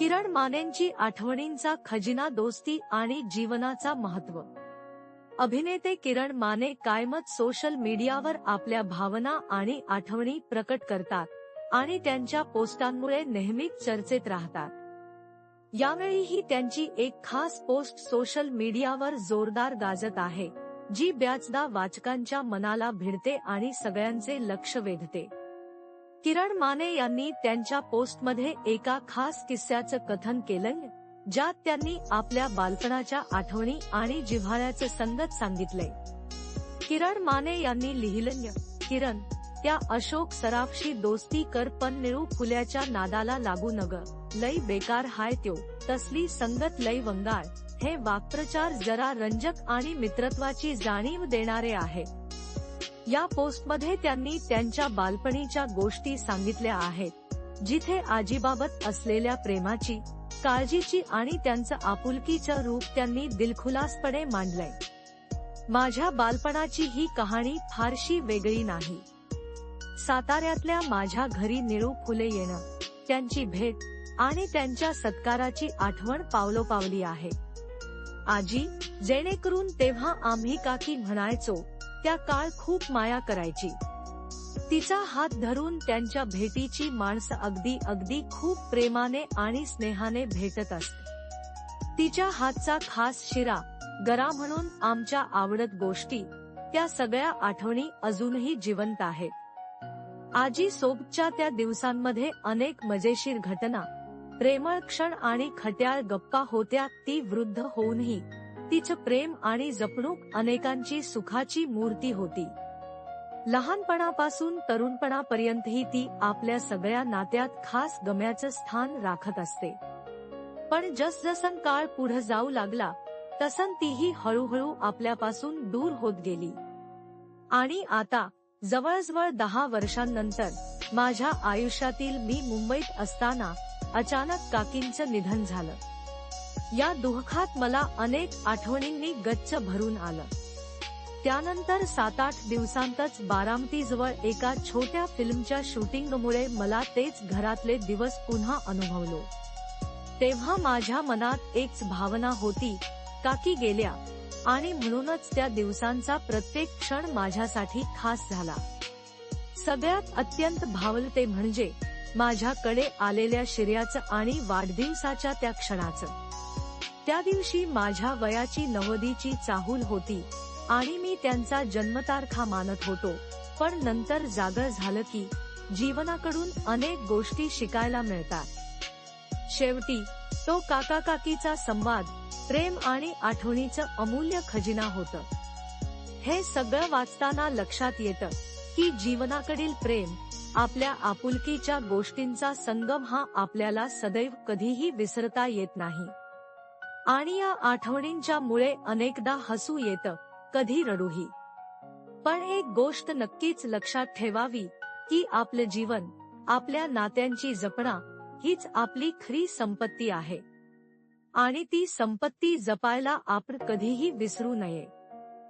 किरण मानेंची आठवणींचा खजिना दोस्ती आणि जीवनाचा महत्त्व. अभिनेते किरण माने कायमत सोशल मीडियावर आपल्या भावना आणि आठवणी प्रकट करतात आणि त्यांच्या पोस्टांमुळे नेहमीच चर्चेत राहतात. यावेळीही त्यांची एक खास पोस्ट सोशल मीडियावर जोरदार गाजत आहे जी ब्याचदा वाचकांच्या मनाला भिडते आणि सगळ्यांचे लक्ष वेधते. किरण माने यांनी त्यांच्या पोस्टमध्ये एका खास किस्स्याचं कथन केलंय ज्यात त्यांनी आपल्या बालपणाच्या आठवणी आणि जिव्हाळ्याचे संगत सांगितले किरण माने यांनी लिहिलं किरण त्या अशोक सराफशी दोस्ती कर पण निळू फुल्याच्या नादाला लागू नग. लई बेकार हाय त्यो तसली संगत लई वंगाळ. हे वाक्प्रचार जरा रंजक आणि मित्रत्वाची जाणीव देणारे आहे. या पोस्टमध्ये त्यांनी त्यांच्या बालपणीच्या गोष्टी सांगितल्या आहेत जिथे आजीबाबत असलेल्या प्रेमाची काळजीची आणि त्यांचं आपुलकीचं रूप त्यांनी दिलखुलासपणे मांडलंय. माझ्या बालपणाची ही कहाणी फारशी वेगळी नाही. साताऱ्यातल्या माझ्या घरी निळू फुले येणं त्यांची भेट आणि त्यांच्या सत्काराची आठवण पावलोपावली आहे. आजी जेणेकरून तेव्हा आम्ही काकी म्हणायचो त्या काळ खूप माया करायची. तिचा हात धरून त्यांच्या भेटीची माणसं अगदी अगदी खूप प्रेमाने आणि स्नेहाने भेटत असत तिच्या हातचा खास शिरा गरा म्हणून आमच्या आवडत गोष्टी त्या सगळ्या आठवणी अजूनही जिवंत आहेत. आजी सोबच्या त्या दिवसांमध्ये अनेक मजेशीर घटना प्रेमळ क्षण आणि खट्याळ गप्पा होत्या ती वृद्ध होऊनही. तिचं प्रेम आणि जपणूक अनेकांची सुखाची मूर्ती होती. लहानपणापासून तरुणपणापर्यंतही ती आपल्या सगळ्या नात्यात खास गम्याचं स्थान राखत असते. पण जसजसन काळ पुढे जाऊ लागला तसन तीही हळूहळू आपल्यापासून दूर होत गेली. आणि आता जवळजवळ दहा वर्षांनंतर माझ्या आयुष्यातील मी मुंबईत असताना अचानक काकींचं निधन झालं. या दुःखात मला अनेक आठवणींनी गच्च भरून आलं. त्यानंतर सात आठ दिवसांतच बारामतीजवळ एका छोट्या फिल्मच्या शूटिंगमुळे मला तेच घरातले दिवस पुन्हा अनुभवलो. तेव्हा माझ्या मनात एकच भावना होती काकी गेल्या आणि म्हणूनच त्या दिवसांचा प्रत्येक क्षण माझ्यासाठी खास झाला. सगळ्यात अत्यंत भावलते म्हणजे माझ्याकडे आलेल्या शिर्याचं आणि वाढदिवसाच्या त्या क्षणाचं. त्या दिवशी माझ्या वयाची नवदीची चाहूल होती आणि मी त्यांचा जन्मतारखा मानत होतो. पण नंतर जागर झालं की जीवनाकडून अनेक गोष्टी शिकायला मिळतात. शेवटी तो काका काकीचा संवाद प्रेम आणि आठवणीचं अमूल्य खजिना होत. हे सगळं वाचताना लक्षात येतं की जीवनाकडील प्रेम आपल्या आपुलकीच्या गोष्टींचा संगम हा आपल्याला सदैव कधीही विसरता येत नाही. आणि या आठवणींच्या मुळे अनेकदा हसू येतं कधी रडूही. पण एक गोष्ट नक्कीच लक्षात ठेवावी की आपलं जीवन आपल्या नात्यांची जपणा हीच आपली खरी संपत्ती आहे. आणि ती संपत्ती जपायला आपण कधीही विसरू नये.